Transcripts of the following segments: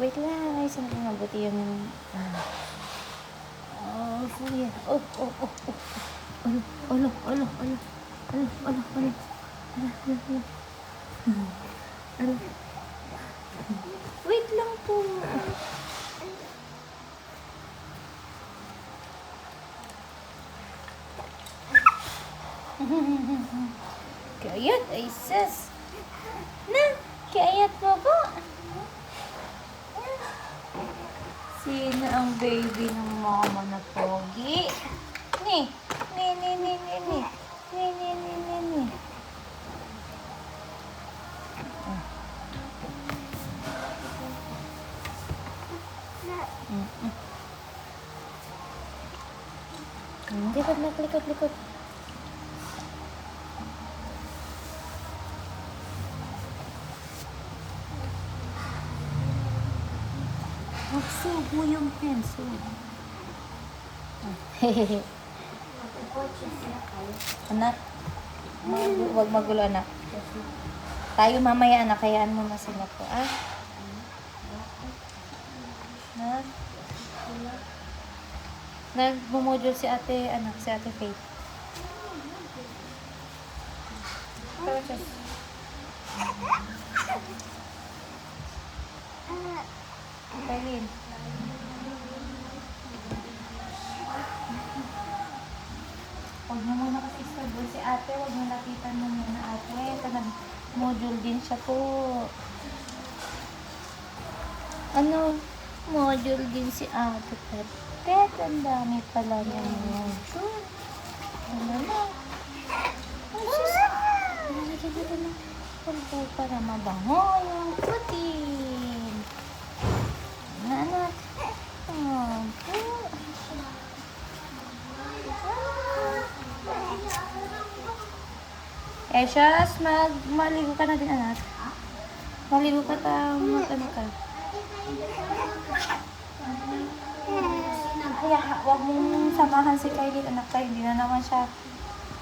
Wait lang. Ay, saan ko mabuti yung... Ah. Oh, kuya. Oh, oh, oh, oh. Alo, alo, alo, alo. Alo, alo, alo. Alo, alo, alo. Alo. Wait lang po. Kayat, ay sus. Na, kayat mo po. Sino ang baby ng mama na pogi? Ni, ni, ni, ni, ni, ni. Ni, ni, ni, ni, ni. Hmm, Likod, likod, likod, likod. Magsubo yung penso. Hehehe. anak, mag- huwag magulo anak. Tayo mamaya anak, kayaan mo na po, ah. Na? Nagmumodule si ate, anak, si ate Faith. Coaches. Kailin. Huwag mo muna kasi istorbo si ate. Huwag mo lapitan mo muna ate. Ito nag-module din siya po. Ano? Module din si ate Pet. Ang dami pala niya module. Ano na? Ang sus. Nalagyan natin ng pulpo para mabango yung putin. Anak? Eh, Shas, mag maligo ka na din, anak. Maligo ka ta, mag ano ka. Kaya, huwag mong samahan si Kylie, anak ka. Hindi na naman siya.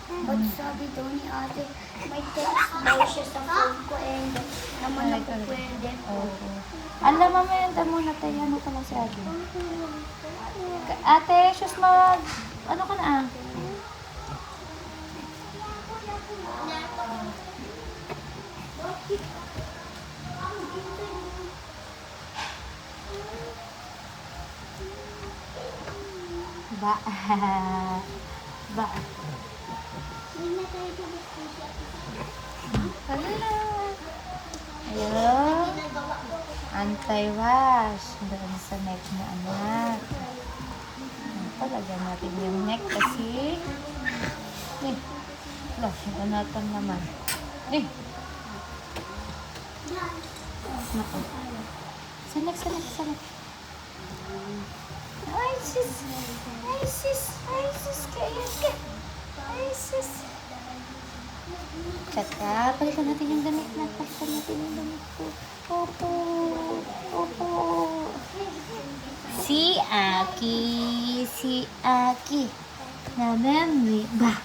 Ba't sabi daw ni ate, may text daw siya sa phone ko and naman Ay, ako talaga. pwede po. Alam, mamaya, ito muna tayo. Ano ka lang si ate? Ate, Shas, mag... Ano ka na, ah? Ba, ba. Hala. Ayun. Anti-wash. Doon sa neck na anak. Ayan, Palagyan natin yung neck kasi. Eh. Wala, yung anatan naman. Eh. Naku. Sa neck, sa neck, sa neck. Ay, sis. Ay, sis. Ay, sis. Kaya ka. Ay, sis. Tsaka, palitan natin yung damit na. Palitan natin yung damit ko. Opo. Opo. Si Aki. Si Aki. Namami. Ba.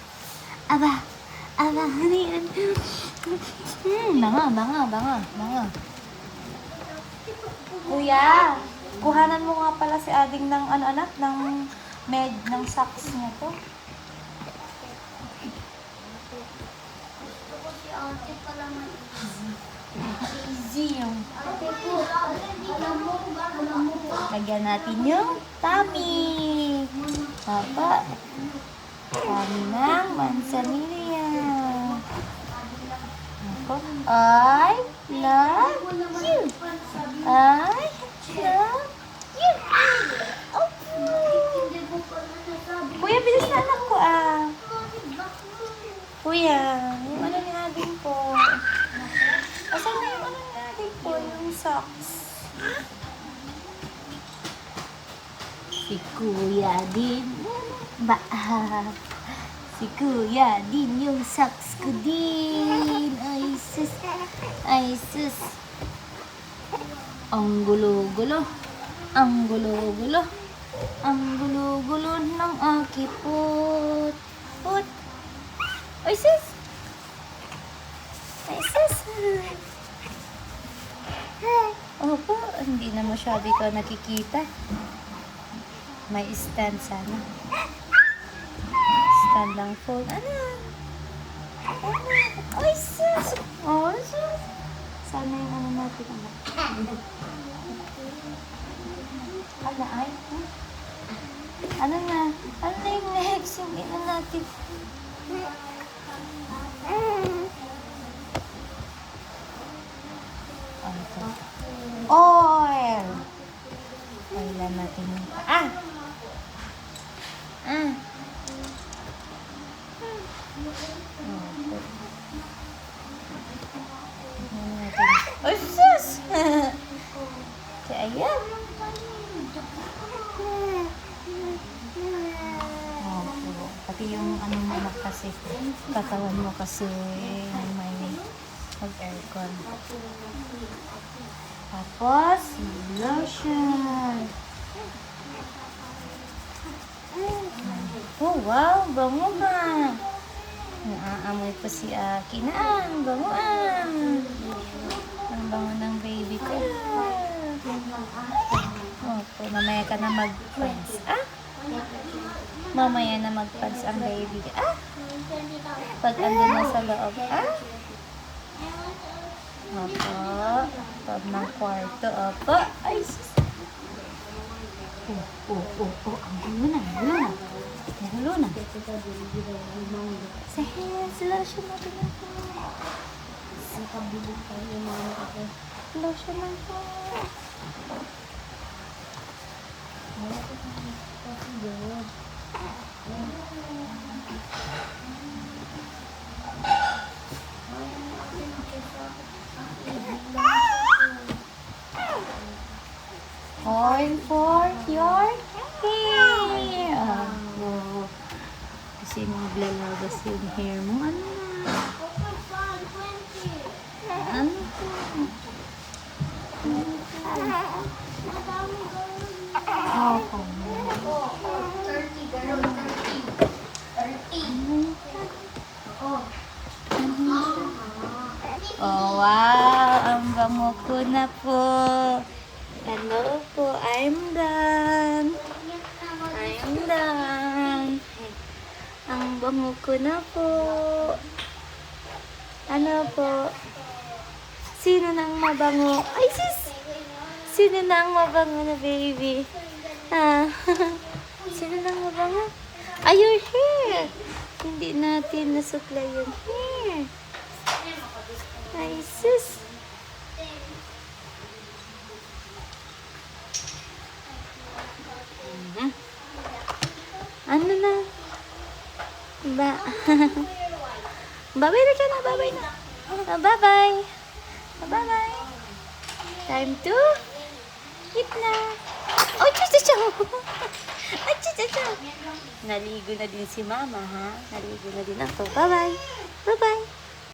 Aba. Aba. Ano yan? Hmm, banga, banga, banga, banga. Kuya, kuhanan mo nga pala si Ading ng ano anak, ng med, ng socks niya to. Gusto ko si ate pala may Easy yung Ate po, alam mo, alam mo. Lagyan natin yung tummy. Papa. Tummy ng manzanilla. Ako. I love you. I love you. Oh. Kuya, bilis na anak ko ah. Kuya, Ading po. Asan na yung ano ni Ading po? Yung socks. Si Kuya din. Ba? Si Kuya din yung socks ko din. Ay, sus. Ay, sus. Ang gulo-gulo. Ang gulo-gulo. Ang gulo-gulo ng aki put. Put. Ay, sus. Ay, sus. Opo, hindi na masyado ikaw nakikita. May stand sana. Stand lang phone. Ano? Ano? Ay, sus! Oh, sus! Sana yung ano natin. Ano? Ala, ay. hmm? Ano na? Ano na yung next? Yung ina natin. Ano Yung... Ah! Ah! Oh. Ay, sus! Kaya ayan. Pati yung ano mo na kasi, katawan mo kasi may mag-aircon. Tapos, lotion. Wow, bango ba? Naaamoy pa si Aki na. Bango ah. Ang bango ng baby ko. Opo, mamaya ka na mag-pants. Ah? Mamaya na mag-pants ang baby. Ah? Pag ando na sa loob. Ah? Opo. Pag ng kwarto. Opo. Ay, sus. Oh, oh, oh, oh. Ang gulo na, ang gulo na. Ang gulo na. Sa hands, lotion natin na po. Lotion na po. Oil for your hair. Oh, kasi maglalabas yung hair mo. Ano na? Ano to? Oh, Oh, wow! Ang bango ko na po. Hello po, I'm done. I'm done. Ang bango ko na po. Ano po? Sino nang mabango? Ay, sis! Sino nang mabango na baby? Ha? Sino nang mabango? Ay, your hair! Hindi natin nasuklay yung hair. Ay, sis! Mhm. Ano na? Ba? Babay na ka na, babay na. Ah, Bye-bye. Bye-bye. Time to eat na. Oh, chuchu Ay, chuchu Naligo na din si mama, ha? Naligo na din ako. Bye-bye. Bye-bye.